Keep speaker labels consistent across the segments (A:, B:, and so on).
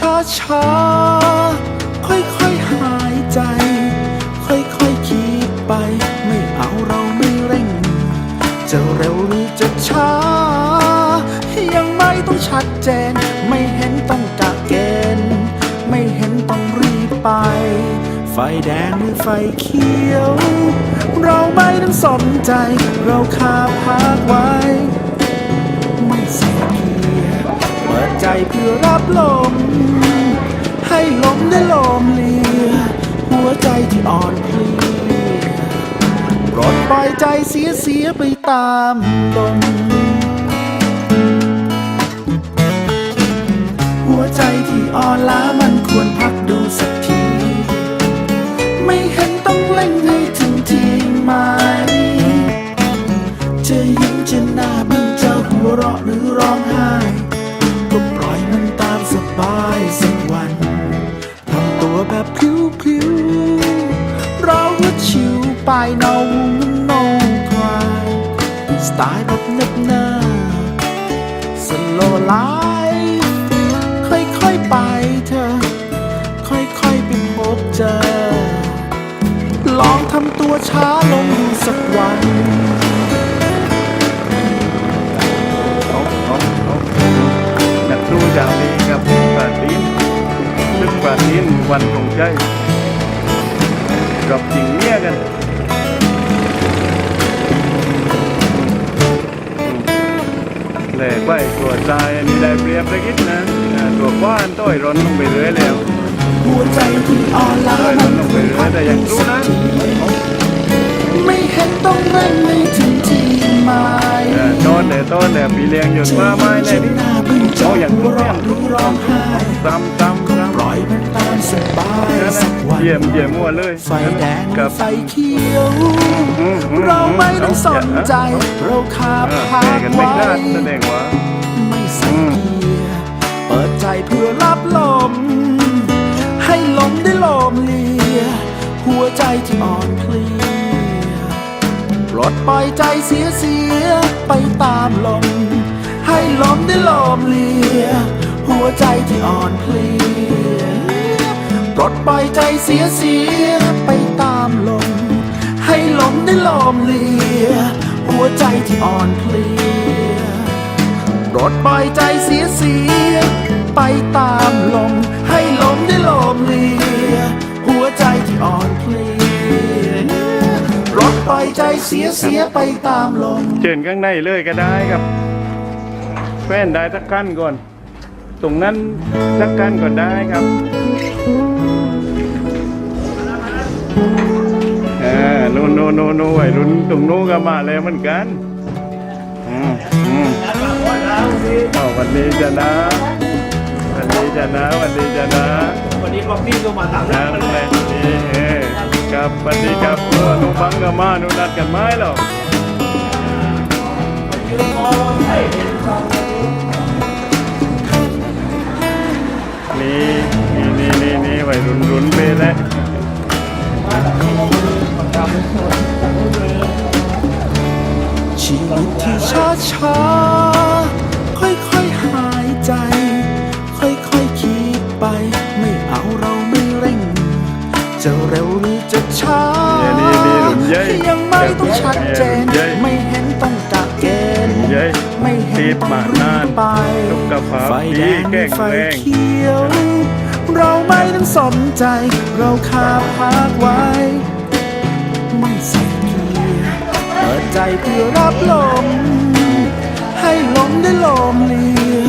A: ช้าๆค่อยๆหายใจ ค่อยๆคิดไป ไม่เอาเราไม่เร่ง จะเร็วหรือจะช้า ยังไม่ต้องชัดเจน ไม่เห็นต้องกะเกณฑ์ไม่เห็นต้องรีบไป ไฟแดงหรือไฟเขียว เราไม่ต้องสนใจ เราคาพักไว้ ไม่ใส่เกียร์เปิดใจเพื่อรับลม ได้ลมเลียหัวใจที่อ่อนเพลียปลดปล่อยใจเสียเสียไปตามลมหัวใจที่อ่อนล้า พลิ้วพลิ้วๆเราก็ชิวไปเนาโนคลายสไตล์แบบเนิบเนิสโลไลฟ์ค่อยๆไปเธอ ค่อยๆไปพบเจอ ลองทำตัวช้าลงสักวัน
B: ซึ่งปราตีนวันตรงใจกับจริงเนี่ยกันแหลกไปตัวใจอันนี้ได้เปรียบสักนิดนะอ่าตัวก้อนต้อยร้อนลงไปเรื่อยแล้ว
A: หัวใจที่อ่อนล้า
B: ต้อยร้อนลงไปเรื่อยแต่ยังสู้นะ
A: ไม่เห็นต้องเร่งไม่ถึงที่หมาย
B: เออต้นแต่ต้นแต่ปีเลี้ยงหยุดมาไม่แน่นี่
A: หน้าบึ้งจ
B: เอาอย่าง
A: หั
B: รู้
A: ว
B: เรื่อ
A: เราะ
B: ง
A: หรือร้องไห้
B: ซ้ำซ้ำ
A: ก็
B: ซ้ำ
A: ปล่อย มันตามสบายสักวัน
B: เยี่ยมเยี่ยมมั่วเลย
A: ไฟแดง
B: กับ
A: ไฟเขียว
B: อืมอืม
A: เราไม่ต้องสนใจ เราคา
B: เออ
A: พั
B: แข่
A: ก
B: กันไม่
A: ไว้
B: คาดแสดงว่า
A: ไม่ใส่เกียร์เปิดใจเพื่อรับลม ให้ลมได้ลมเลีย หัวใจที่อ่อนเพลียปลดปล่อยใจเสียเสียไปตามลม ให้ลมได้ลมเลีย หัวใจที่อ่อนเพลียปลดปล่อยใจเสียเสียไปตามลม ให้ลมได้ลมเลีย หัวใจที่อ่อนเพลียปลดปล่อยใจเสียเสียไปตามลม ให้ลมได้ลมเลีย หัวใจที่อ่อนเพลียปลดปล่อยใจเสียเสียไปตามลม
B: เชิญข้างในเลยก็ได้ครับแฟนได้สักขั้นก่อน ตรงนั้นสักขั้นก่อนได้ครับเออนู่นนู่นนู่นโนวัยรุ่นตรงนู้นก็มาแล้วเหมือนกันอืมอืมเอาวันนี้จะนะวันนี้จะนะวันนี้จะนะ
C: วันนี้ก็พี่ก็มาตาม
B: นั่นแหละนี่เออกับวันนี้กับเออหนุบังกับมาหนุนัดกันไหมหรอ นี่วัยรุ่นรุ่นไปแล้ว
A: ชีวิตที่ช้าช้าๆค่อยๆหายใจ ค่อยๆคิดไป ไม่เอาเราไม่เร่ง จะเร็วหรือจะช้า
B: เนี่ยนี่นี่รุ่นใหญ่
A: ยังไม่ต้องชัดเจน
B: รุ่นใหญ่
A: ไม่เห็นต้องกะเกณฑ์
B: ใหญ่
A: ไม่เห็น
B: ติด
A: ต้อง
B: มา
A: รี
B: นาน
A: บไป
B: สุขภาพ
A: ไฟแดง
B: ดี
A: ไฟ
B: แข็งแรง
A: เขียว เราไม่ต้องสนใจ เราคาพักไว้ ไม่ใส่เกียร์เปิดใจเพื่อรับลม ให้ลมได้ลมเลีย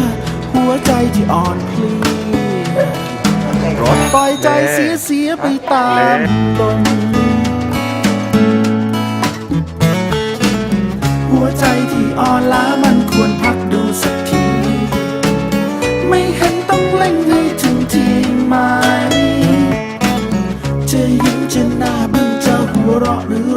A: หัวใจที่อ่อนเพลียปลดปล่อยใจเสียเสียไปตามลม brought really.